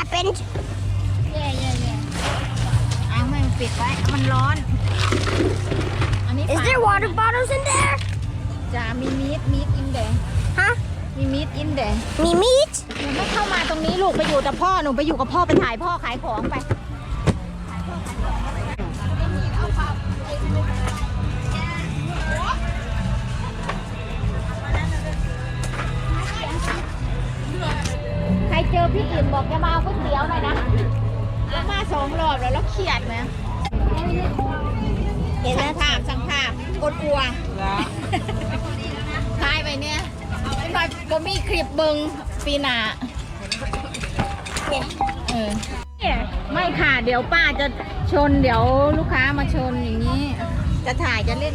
what just happened? เย่เย่เย่เอาไม่ปิดไว้ มันร้อน อันนี้ Is ฝา there water bottles in there? จะมีมีดมีดอินเด Huh? มีมีดอินเด Me meat? หนูไม่เข้ามาตรงนี้ลูกไปอยู่กับพ่อ หนูไปอยู่กับพ่อไปถ่ายพ่อขายของไป เจอพี่อิ่มบอกจะมาเอาก๋วยเตี๋ยวหน่อยนะแล้วมาสองรอบแล้วแล้วเครียดไหมเห็นไหมช่างภาพช่างภาพอดอัวทายไปเนี่ยเป็นว่าบ่มีคลิปเบิงปีหน้าเออไม่ค่ะ เดี๋ยวป้าจะชน เดี๋ยวลูกค้ามาชนอย่างนี้ จะถ่ายจะเล่น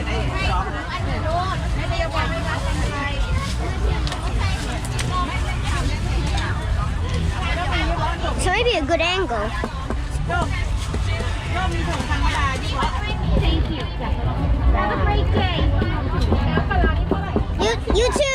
maybe a good angle. You, you too.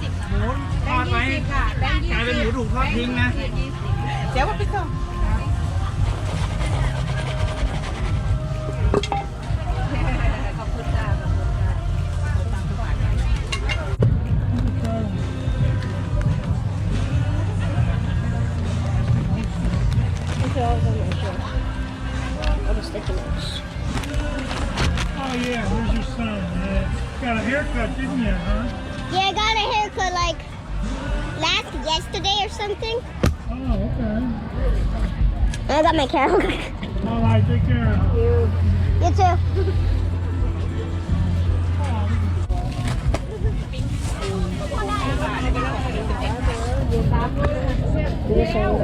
วแต่ตำหมูทอดไว้กลายเป็นหมูถูกทอดทิ้งนะ เดี๋ยวเอาไปส่ง Oh yeah, where's your son? Yeah. Got a haircut, didn't you, huh? Yeah, I got a haircut like last yesterday or something. Oh, okay. I got my hair. All right, take care. you too. So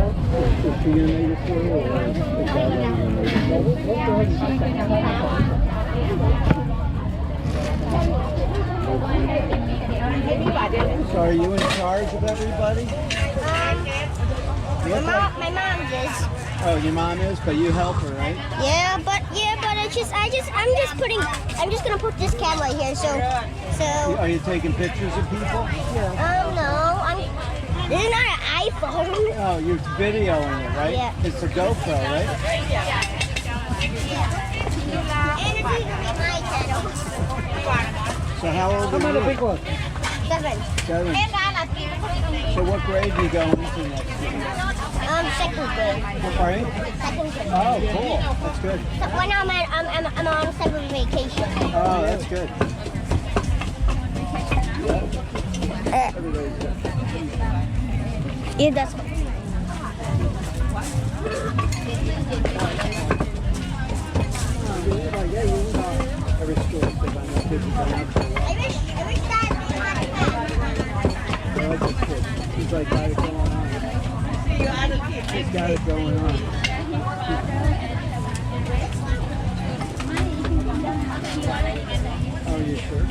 are you in charge of everybody? My mom, my mom is. Oh, your mom is, but you help her, right? Yeah, but yeah, but it's just I just I'm just putting I'm just gonna put this camera here. So so Are you taking pictures of people? Yeah. um no I'm. This is not an iPhone. Oh, you're videoing it, right? Yeah. It's a GoPro, right? And it's even my channel. So how old are you? Seven. Seven. So what grade are you going into next year? Um, second grade. Right. Second grade. Oh, cool. That's good. So when I'm at, I'm, I'm, I'm on summer vacation. Oh, that's good. Yeah, that's. Every school, I know kids have done that for a while. I wish, I wish that does it. He's got it going on. He's got it going on. You sure?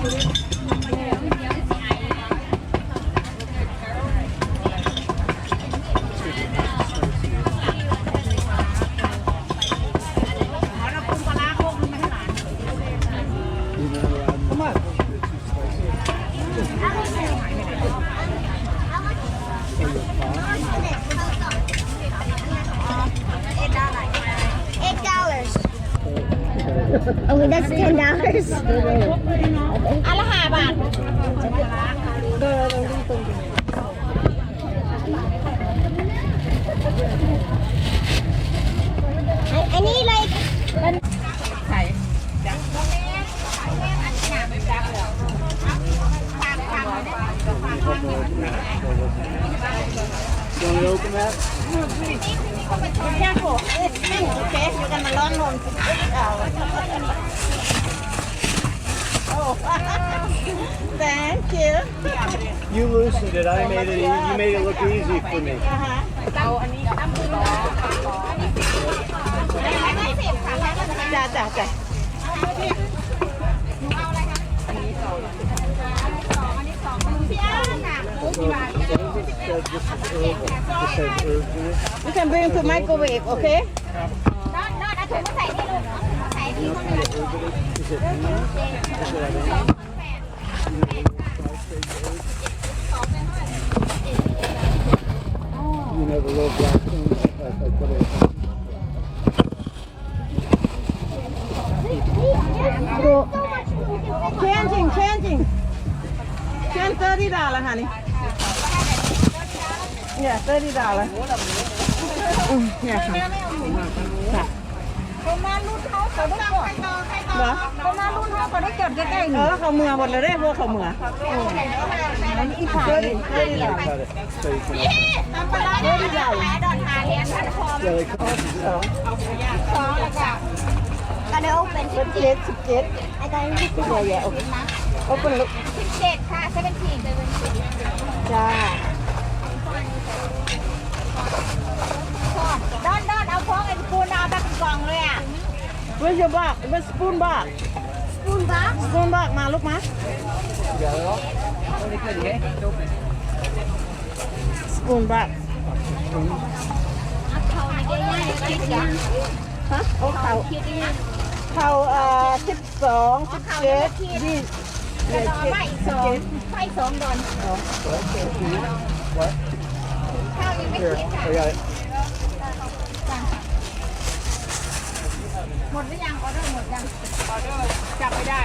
Okay. Okay, that's ten dollars. อันละห้าบาท I, I need like ไข่ You want to open that? แเคอยู่กันมาร้อนนมเอาโอ้ thank you You loosened it. I made it. e- You made it look easy for me. จ้าจ้าจ้า What does it say? This is herbal. This has herbs in it. you can bring to microwave okay ถุงมาใส่ให้ลูกเนาะถุงมาใส่ให้พี่คนหนึ่งสองแปดแปดค่ะสองเป็นเท่าไหร่เจ็ดเจ็ดอ๋อ You never look like him. I, I put it. เฮ้ยเฮ้ยเนี่ย Go. so much food, you can Changing, changing. Change thirty dollar, honey. Yeah, thirty dollar. Mm, yeah. ค่ะ ค่ะประมาณรุ่นเขาเขาได้จดเหรอประมาณรุ่นเขาเขาได้จดใกล้ๆเอนี่อเขาเมือหมดเลยได้พวกเขาเมืออันนี้อีกผ่าน thirty thirty dollar Cut it. So you can น้ำปลาร้าเนี่ยดอนหาเหรียญพันคอ Yeah, they cut it. สองสองแล้วก็ Gotta open. สิบเจ็ดสิบเจ็ด I got it. ใหญ่ใหญ่โอเคโอเปนลูกสิบเจ็ดค่ะเซเว่นทีนจ้าดอนดอนเอาพวกไอ้ปูน เอาแบบกล่องเลยอะ Where's your box Where's spoon box Spoon box. spoon box มาลูกมา spoon box ฮะโอ้เขาเขาเอ่อสิบสองสิบเจ็ดยี่จะรอมาอีกสองไปสองดอนข้าวยังไม่ Here, คิดค่ะ I got it. หมดหรือยังออเดอร์หมดยังออเดอร์จับไม่ได้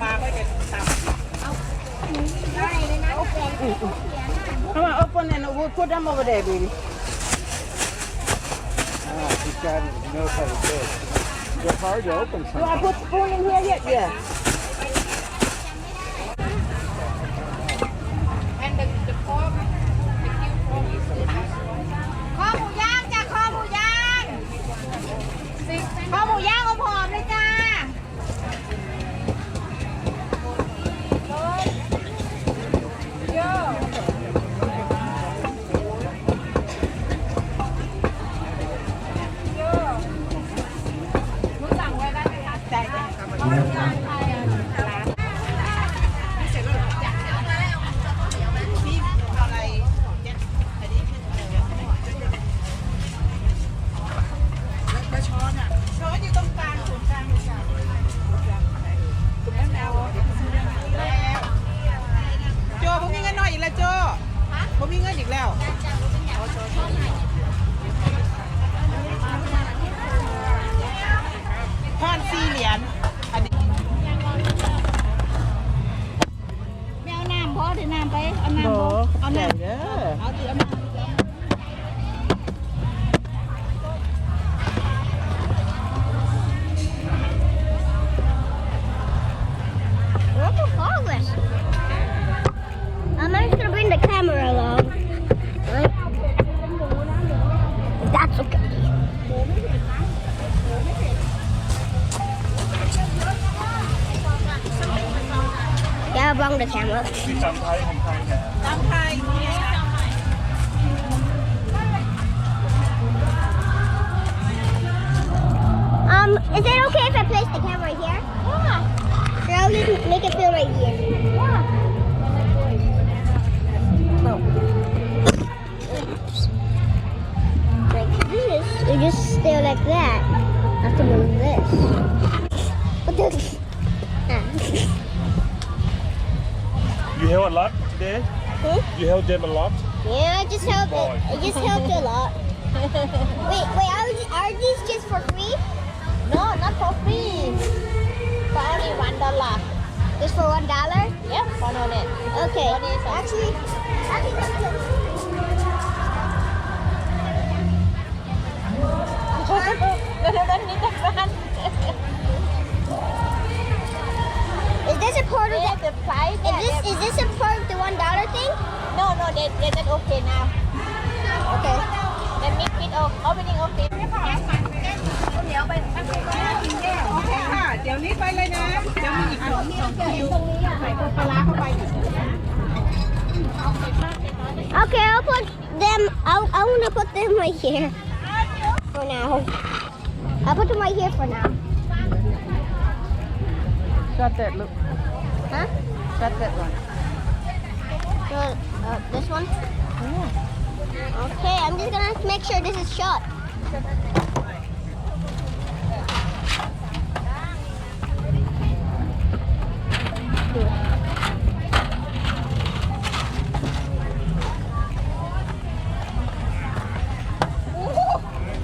ปลาก็จะตับเอาได้เลยนะโอเค Come on open and we'll put them over there baby Ah, he's got it. He knows how to do it. They're hard to open Do I sometimes. put spoon in here yet yeah Vamos ya. ผมมีเงินอีกแล้วทอนสี่เหรียญอันนี้ไม่เอาน้ำเพราะถือน้ำไปเอาน้ำโบเพราะเอาใหญ่น้ำเด้อเอาถือเอาน้ำ What's the all this? Um, I brought the camera. น้ำไทย Um, is it okay if I place the camera here? Yeah. Or I'll just make it feel right here. Oops. Like this. You just stay like that. I have to move this. You helped them a lot? Yeah, I just helped. I just helped a lot. Wait, wait, are, are these just for free? No, not for free. For only one dollar. Just for one dollar? Yep, one on it. Okay. Actually, do? Actually, I. Is this a part of the? Is this is this a part? No, no, they they just okay now. Okay. Then mix it up. Opening okay. โอเคค่ะ เดี๋ยวนี้ไปเลยนะ เดี๋ยวมีอีกสองสองคิว ใส่ปลาร้าเข้าไปอีก Okay, I'll put them. I'll, I want to put them right here for now. I'll put them right here for now. Got that look Huh? Got that one So, Uh, this one? Yeah. Okay, I'm just gonna make sure this is shot. Hãy subscribe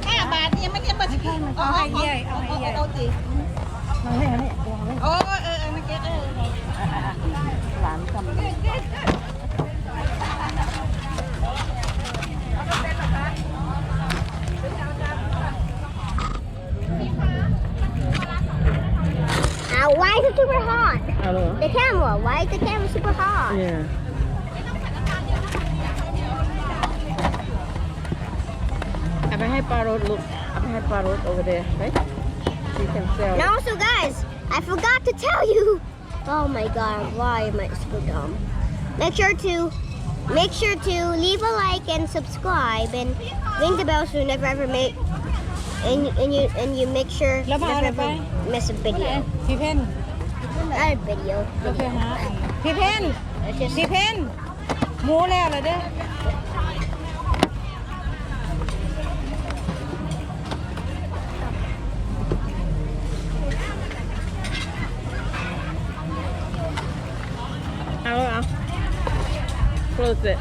Yeah, kênh Ghiền Mì Gõ Để không bỏ lỡ những oh, hấp dẫn Why is the camera super hot? Yeah. I can have parrot look. I can have parrot over there, right? You can sell. Now, also guys, I forgot to tell you. Oh my god, why am I so dumb? Make sure to make sure to leave a like and subscribe and ring the bell so you never ever make and and you and you make sure you never miss a video. Eh. พี่เพน Not a video. โอเค video. ฮะพี่เพน It's just พี่เพนหมูแล้วเหรอเด้อเอาเอา close it